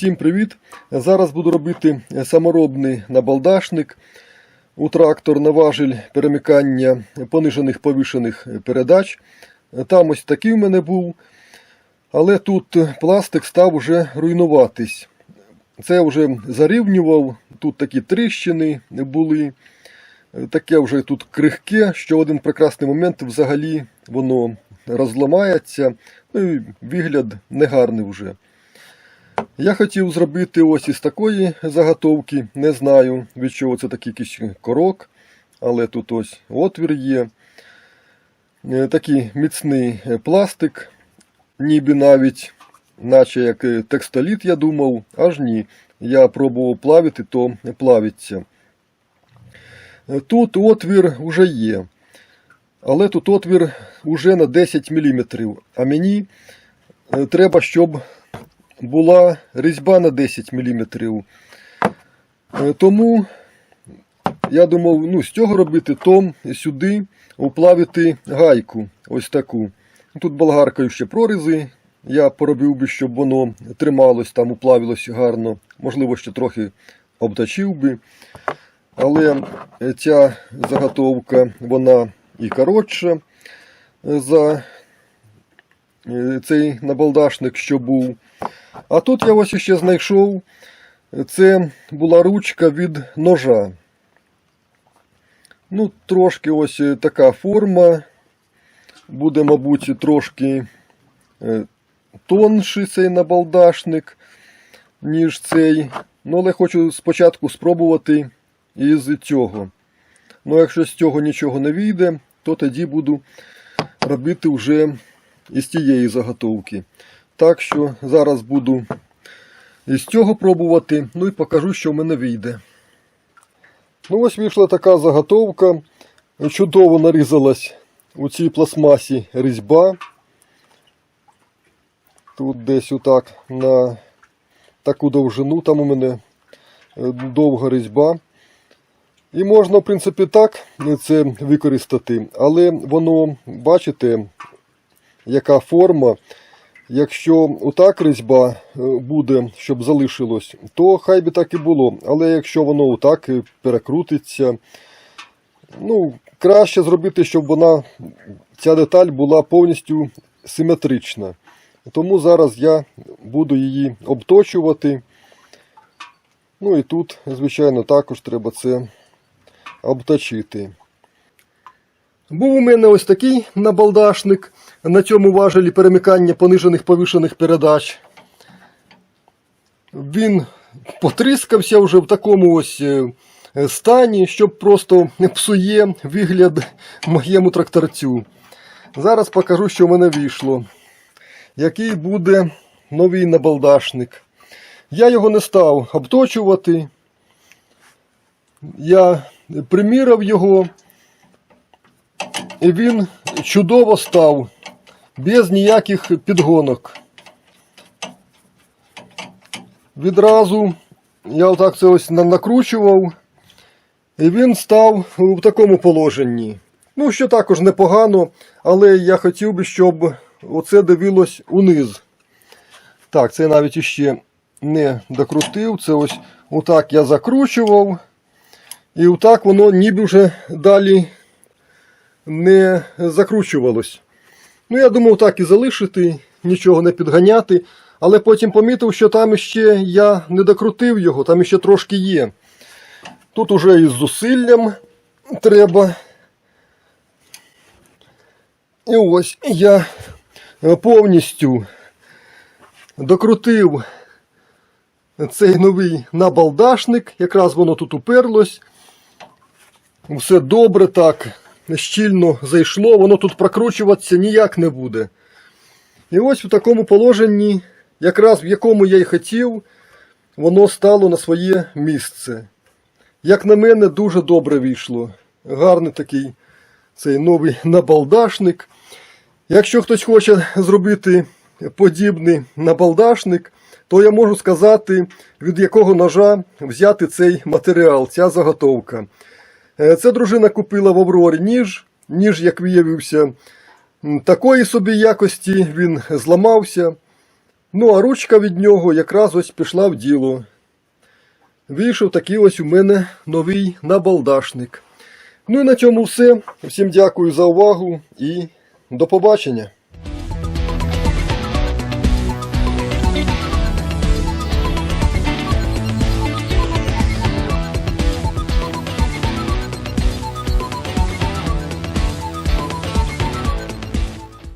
Всім привіт! Зараз буду робити саморобний набалдашник у трактор на важіль перемикання понижених повишених передач. Там ось такий в мене був, але тут пластик став уже руйнуватись. Це вже зарівнював, тут такі тріщини були. Таке вже тут крихке, що в один прекрасний момент взагалі воно розламається. Ну і вигляд негарний вже. Я хотів зробити ось із такої заготовки. Не знаю, від чого це такий якийсь корок, але тут ось отвір є. Е, Такий міцний е, пластик, ніби навіть, наче як е, текстоліт, я думав, аж ні. Я пробував плавити, то плавиться. Тут отвір вже є. Але тут отвір уже на 10 мм. А мені треба, щоб була різьба на 10 мм. Тому я думав, ну, з цього робити, то сюди уплавити гайку. Ось таку. Тут болгаркою ще прорізи. Я поробив би, щоб воно трималось там, уплавилось гарно. Можливо, ще трохи обточив би. Але ця заготовка, вона і коротша за е, цей набалдашник, що був. А тут я ось ще знайшов. Це була ручка від ножа. Ну, трошки ось така форма. Буде, мабуть, трошки е, тонший цей набалдашник, ніж цей. Ну, але хочу спочатку спробувати із цього. Ну, якщо з цього нічого не вийде, то тоді буду робити вже із тієї заготовки. Так що зараз буду із цього пробувати, ну і покажу, що в мене вийде. Ну ось вийшла така заготовка. Чудово нарізалась у цій пластмасі різьба. Тут десь отак на таку довжину, там у мене е, довга різьба. І можна, в принципі, так це використати, але воно, бачите, яка форма. Якщо отак різьба е, буде, щоб залишилось, то хай би так і було. Але якщо воно отак перекрутиться, ну, краще зробити, щоб вона, ця деталь була повністю симетрична. Тому зараз я буду її обточувати. Ну і тут, звичайно, також треба це обточити. Був у мене ось такий набалдашник на цьому важелі перемикання понижених повишених передач. Він потріскався вже в такому ось е, стані, що просто псує вигляд моєму тракторцю. Зараз покажу, що в мене вийшло. Який буде новий набалдашник. Я його не став обточувати. Я приміряв його. І він чудово став, без ніяких підгонок. Відразу я отак це ось накручував, і він став в такому положенні. Ну, що також непогано, але я хотів би, щоб оце дивилось униз. Так, це навіть іще не докрутив. Це ось отак я закручував. І отак воно ніби вже далі не закручувалось. Ну, я думав так і залишити, нічого не підганяти. Але потім помітив, що там ще я не докрутив його, там ще трошки є. Тут уже із зусиллям треба. І ось я повністю докрутив цей новий набалдашник. Якраз воно тут уперлось. Все добре так щільно зайшло, воно тут прокручуватися ніяк не буде. І ось в такому положенні, якраз в якому я й хотів, воно стало на своє місце. Як на мене, дуже добре вийшло. Гарний такий цей новий набалдашник. Якщо хтось хоче зробити подібний набалдашник, то я можу сказати, від якого ножа взяти цей матеріал, ця заготовка. Це дружина купила в Аврорі ніж. Ніж, як виявився, такої собі якості він зламався. Ну, а ручка від нього якраз ось пішла в діло. Вийшов такий ось у мене новий набалдашник. Ну і на цьому все. Всім дякую за увагу і до побачення.